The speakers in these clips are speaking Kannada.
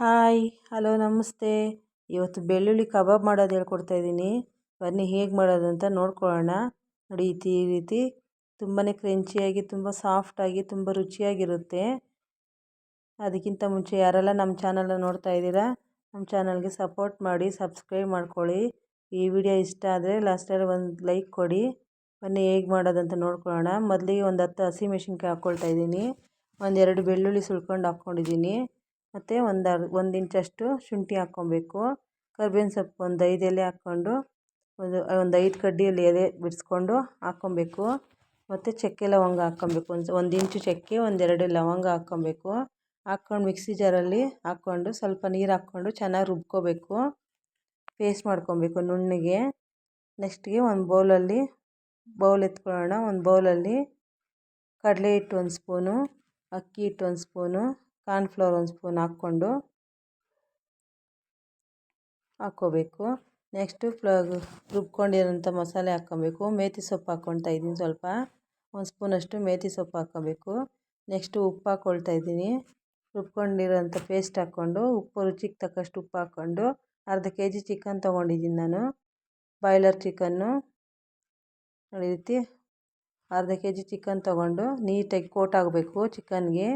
ಹಾಯ್ ಹಲೋ ನಮಸ್ತೆ. ಇವತ್ತು ಬೆಳ್ಳುಳ್ಳಿ ಕಬಾಬ್ ಮಾಡೋದು ಹೇಳ್ಕೊಡ್ತಾ ಇದ್ದೀನಿ. ಬನ್ನಿ, ಹೇಗೆ ಮಾಡೋದು ಅಂತ ನೋಡ್ಕೊಳ್ಳೋಣ. ನೋಡಿ, ಈ ರೀತಿ ತುಂಬಾ ಕ್ರಂಚಿಯಾಗಿ, ತುಂಬ ಸಾಫ್ಟಾಗಿ, ತುಂಬ ರುಚಿಯಾಗಿರುತ್ತೆ. ಅದಕ್ಕಿಂತ ಮುಂಚೆ ಯಾರೆಲ್ಲ ನಮ್ಮ ಚಾನಲ್ನ ನೋಡ್ತಾ ಇದ್ದೀರಾ, ನಮ್ಮ ಚಾನಲ್ಗೆ ಸಪೋರ್ಟ್ ಮಾಡಿ, ಸಬ್ಸ್ಕ್ರೈಬ್ ಮಾಡ್ಕೊಳ್ಳಿ. ಈ ವಿಡಿಯೋ ಇಷ್ಟ ಆದರೆ ಲಾಸ್ಟಲ್ಲಿ ಒಂದು ಲೈಕ್ ಕೊಡಿ. ಬನ್ನಿ, ಹೇಗೆ ಮಾಡೋದಂತ ನೋಡ್ಕೊಳ್ಳೋಣ. ಮೊದಲಿಗೆ ಒಂದು ಹತ್ತು ಹಸಿಮೆಣ್ಸಿನ್ಕಾಯಿ ಹಾಕ್ಕೊಳ್ತಾ ಇದ್ದೀನಿ. ಒಂದೆರಡು ಬೆಳ್ಳುಳ್ಳಿ ಸುಲ್ಕೊಂಡು ಹಾಕ್ಕೊಂಡಿದ್ದೀನಿ. ಮತ್ತು ಒಂದು ಅರ್, ಒಂದು ಇಂಚಷ್ಟು ಶುಂಠಿ ಹಾಕ್ಕೊಳ್ಬೇಕು ಕರ್ಬೇವಿನ ಸೊಪ್ಪು ಒಂದು ಐದು ಎಲೆ ಹಾಕ್ಕೊಂಡು, ಒಂದು ಒಂದು ಐದು ಕಡ್ಡಿಯಲ್ಲಿ ಎಲೆ ಬಿಡಿಸ್ಕೊಂಡು ಹಾಕ್ಕೊಳ್ಬೇಕು ಮತ್ತು ಚಕ್ಕೆ ಲವಂಗ ಹಾಕ್ಕೊಳ್ಬೇಕು ಒಂದು ಒಂದು ಇಂಚು ಚಕ್ಕೆ ಒಂದೆರಡು ಲವಂಗ ಹಾಕ್ಕೊಳ್ಬೇಕು ಹಾಕ್ಕೊಂಡು ಮಿಕ್ಸಿ ಜಾರಲ್ಲಿ ಹಾಕ್ಕೊಂಡು ಸ್ವಲ್ಪ ನೀರು ಹಾಕ್ಕೊಂಡು ಚೆನ್ನಾಗಿ ರುಬ್ಕೋಬೇಕು. ಪೇಸ್ಟ್ ಮಾಡ್ಕೊಳ್ಬೇಕು ನುಣ್ಣಗೆ. ನೆಕ್ಸ್ಟ್ಗೆ ಒಂದು ಬೌಲಲ್ಲಿ, ಬೌಲ್ ಎತ್ಕೊಳ್ಳೋಣ. ಒಂದು ಬೌಲಲ್ಲಿ ಕಡಲೆ ಹಿಟ್ಟು ಒಂದು ಸ್ಪೂನು, ಅಕ್ಕಿ ಹಿಟ್ಟು ಒಂದು ಸ್ಪೂನು ಕಾರ್ನ್ಫ್ಲವರ್ ಒಂದು ಸ್ಪೂನ್ ಹಾಕ್ಕೊಂಡು ಹಾಕ್ಕೋಬೇಕು. ನೆಕ್ಸ್ಟು ಫ್ಲ ರುಬ್ಕೊಂಡಿರೋಂಥ ಮಸಾಲೆ ಹಾಕ್ಕೊಬೇಕು. ಮೇತಿ ಸೊಪ್ಪು ಹಾಕ್ಕೊಳ್ತಾ ಇದ್ದೀನಿ ಸ್ವಲ್ಪ. ಒಂದು ಸ್ಪೂನಷ್ಟು ಮೇತಿ ಸೊಪ್ಪು ಹಾಕ್ಕೋಬೇಕು. ನೆಕ್ಸ್ಟು ಉಪ್ಪು ಹಾಕ್ಕೊಳ್ತಾ ಇದ್ದೀನಿ. ರುಬ್ಕೊಂಡಿರೋಂಥ ಪೇಸ್ಟ್ ಹಾಕ್ಕೊಂಡು ಉಪ್ಪು ರುಚಿಗೆ ತಕ್ಕಷ್ಟು ಉಪ್ಪು ಹಾಕ್ಕೊಂಡು ಅರ್ಧ ಕೆ ಜಿ ಚಿಕನ್ ತೊಗೊಂಡಿದ್ದೀನಿ ನಾನು. Boiler chicken. ಈ ರೀತಿ ಅರ್ಧ ಕೆ ಜಿ ಚಿಕನ್ ತೊಗೊಂಡು ನೀಟಾಗಿ ಕೋಟ್ ಆಗಬೇಕು ಚಿಕನ್ಗೆ.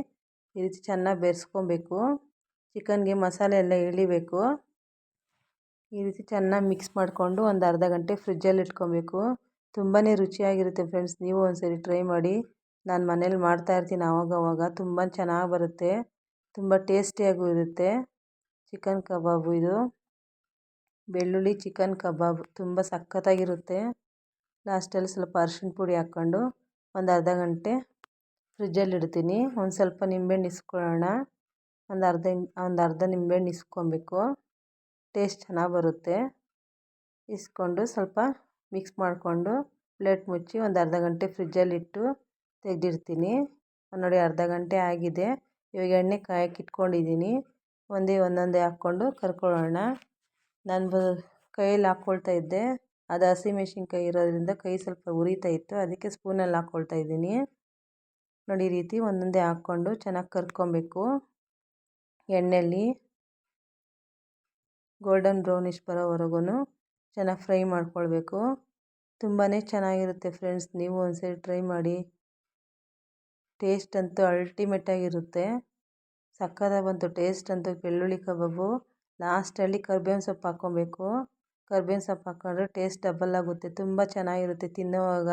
ಈ ರೀತಿ ಚೆನ್ನಾಗಿ ಬೆರೆಸ್ಕೊಬೇಕು. ಚಿಕನ್ಗೆ ಮಸಾಲೆ ಎಲ್ಲ ಇಳಿಬೇಕು ಈ ರೀತಿ ಚೆನ್ನಾಗಿ ಮಿಕ್ಸ್ ಮಾಡಿಕೊಂಡು ಒಂದು ಅರ್ಧ ಗಂಟೆ ಫ್ರಿಜ್ಜಲ್ಲಿ ಇಟ್ಕೊಬೇಕು. ತುಂಬಾ ರುಚಿಯಾಗಿರುತ್ತೆ ಫ್ರೆಂಡ್ಸ್ ನೀವು ಒಂದ್ಸರಿ ಟ್ರೈ ಮಾಡಿ. ನಾನು ಮನೇಲಿ ಮಾಡ್ತಾಯಿರ್ತೀನಿ ಆವಾಗವಾಗ. ತುಂಬ ಚೆನ್ನಾಗಿ ಬರುತ್ತೆ. ತುಂಬ ಟೇಸ್ಟಿಯಾಗೂ ಇರುತ್ತೆ. ಚಿಕನ್ ಕಬಾಬು ಇದು. ಬೆಳ್ಳುಳ್ಳಿ ಚಿಕನ್ ಕಬಾಬ್ ತುಂಬ ಸಖತ್ತಾಗಿರುತ್ತೆ. ಲಾಸ್ಟಲ್ಲಿ ಸ್ವಲ್ಪ ಅರ್ಶಿಣ ಪುಡಿ ಹಾಕ್ಕೊಂಡು ಒಂದು ಅರ್ಧ ಗಂಟೆ ಫ್ರಿಜ್ಜಲ್ಲಿ ಇಡ್ತೀನಿ. ಒಂದು ಸ್ವಲ್ಪ ನಿಂಬೆಹಣ್ಣು ಇಸ್ಕೊಳ್ಳೋಣ. ಒಂದು ಅರ್ಧ ಒಂದು ಅರ್ಧ ನಿಂಬೆಹಣ್ಣು ಇಸ್ಕೊಬೇಕು. ಟೇಸ್ಟ್ ಚೆನ್ನಾಗಿ ಬರುತ್ತೆ. ಇಸ್ಕೊಂಡು ಸ್ವಲ್ಪ ಮಿಕ್ಸ್ ಮಾಡಿಕೊಂಡು ಪ್ಲೇಟ್ ಮುಚ್ಚಿ ಒಂದು ಅರ್ಧ ಗಂಟೆ ಫ್ರಿಜ್ಜಲ್ಲಿಟ್ಟು ತೆಗೆದಿಡ್ತೀನಿ. ನೋಡಿ ಅರ್ಧ ಗಂಟೆ ಆಗಿದೆ. ಇವಾಗ ಎಣ್ಣೆ ಕಾಯಕ್ಕೆ ಇಟ್ಕೊಂಡಿದ್ದೀನಿ. ಒಂದೇ ಒಂದೊಂದೇ ಹಾಕ್ಕೊಂಡು ಕರ್ಕೊಳ್ಳೋಣ. ನಾನು ಬ, ಕೈಯಲ್ಲಿ ಹಾಕ್ಕೊಳ್ತಾ ಇದ್ದೆ. ಅದು ಹಸಿಮೆಣ್ಸಿನ್ಕಾಯಿ ಇರೋದ್ರಿಂದ ಕೈ ಸ್ವಲ್ಪ ಉರಿತಾ ಇತ್ತು. ಅದಕ್ಕೆ ಸ್ಪೂನಲ್ಲಿ ಹಾಕ್ಕೊಳ್ತಾ ಇದ್ದೀನಿ. ನೋಡಿ ರೀತಿ ಒಂದೊಂದೇ ಹಾಕ್ಕೊಂಡು ಚೆನ್ನಾಗಿ ಕರ್ಕೊಬೇಕು. ಎಣ್ಣೆಯಲ್ಲಿ ಗೋಲ್ಡನ್ ಬ್ರೌನಿಷ್ ಬರೋವರೆಗೂ ಚೆನ್ನಾಗಿ ಫ್ರೈ ಮಾಡ್ಕೊಳ್ಬೇಕು. ತುಂಬಾ ಚೆನ್ನಾಗಿರುತ್ತೆ ಫ್ರೆಂಡ್ಸ್, ನೀವು ಒಂದ್ಸರಿ ಟ್ರೈ ಮಾಡಿ. ಟೇಸ್ಟ್ ಅಂತೂ ಅಲ್ಟಿಮೇಟಾಗಿರುತ್ತೆ ಸಕ್ಕತ್ತಾಗಿ ಬಂತು ಟೇಸ್ಟ್ ಅಂತೂ, ಬೆಳ್ಳುಳ್ಳಿ ಕಬಾಬು. ಲಾಸ್ಟಲ್ಲಿ ಕರ್ಬೇವಿನ ಸೊಪ್ಪು ಹಾಕ್ಕೊಬೇಕು. ಕರ್ಬೇವಿನ ಸೊಪ್ಪು ಹಾಕ್ಕೊಂಡ್ರೆ ಟೇಸ್ಟ್ ಡಬಲ್ ಆಗುತ್ತೆ, ತುಂಬ ಚೆನ್ನಾಗಿರುತ್ತೆ ತಿನ್ನೋವಾಗ.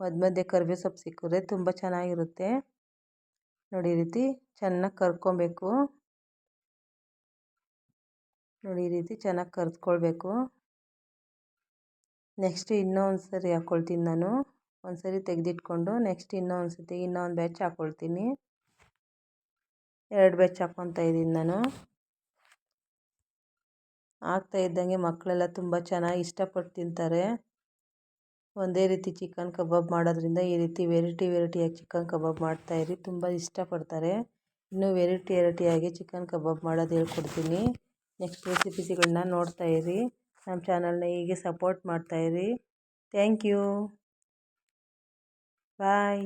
ಮಧ್ಯ ಮಧ್ಯೆ ಕರ್ಬೇವು ಸೊಪ್ಪು ಸಿಕ್ಕಿದ್ರೆ ತುಂಬ ಚೆನ್ನಾಗಿರುತ್ತೆ. ನೋಡಿ ಈ ರೀತಿ ಚೆನ್ನಾಗಿ ಕರ್ಕೊಬೇಕು. ನೋಡಿ ಈ ರೀತಿ ಚೆನ್ನಾಗಿ ಕರ್ದ್ಕೊಳ್ಬೇಕು. ನೆಕ್ಸ್ಟ್ ಇನ್ನೊಂದು ಸರಿ ಹಾಕ್ಕೊಳ್ತೀನಿ ನಾನು. ಒಂದು ಸರಿ ತೆಗೆದಿಟ್ಕೊಂಡು ನೆಕ್ಸ್ಟ್ ಇನ್ನೊಂದು ಸತಿ ಇನ್ನೊಂದು ಬ್ಯಾಚ್ ಹಾಕ್ಕೊಳ್ತೀನಿ ಎರಡು ಬ್ಯಾಚ್ ಹಾಕ್ಕೊತಾ ಇದ್ದೀನಿ ನಾನು. ಆಗ್ತಾ ಇದ್ದಂಗೆ ಮಕ್ಕಳೆಲ್ಲ ತುಂಬ ಚೆನ್ನಾಗಿ ಇಷ್ಟಪಟ್ಟು ತಿಂತಾರೆ. ಒಂದೇ ರೀತಿ ಚಿಕನ್ ಕಬಾಬ್ ಮಾಡೋದ್ರಿಂದ ಈ ರೀತಿ ವೆರೈಟಿ ವೆರೈಟಿಯಾಗಿ ಚಿಕನ್ ಕಬಾಬ್ ಮಾಡ್ತಾಯಿರಿ ತುಂಬ ಇಷ್ಟಪಡ್ತಾರೆ. ಇನ್ನೂ ವೆರೈಟಿ ವೆರೈಟಿಯಾಗಿ ಚಿಕನ್ ಕಬಾಬ್ ಮಾಡೋದು ಹೇಳ್ಕೊಡ್ತೀನಿ. ನೆಕ್ಸ್ಟ್ ರೆಸಿಪೀಸ್ಗಳನ್ನ ನೋಡ್ತಾಯಿರಿ ನಮ್ಮ ಚಾನಲ್ನ ಹೀಗೆ ಸಪೋರ್ಟ್ ಮಾಡ್ತಾಯಿರಿ ಥ್ಯಾಂಕ್ ಯು. ಬಾಯ್.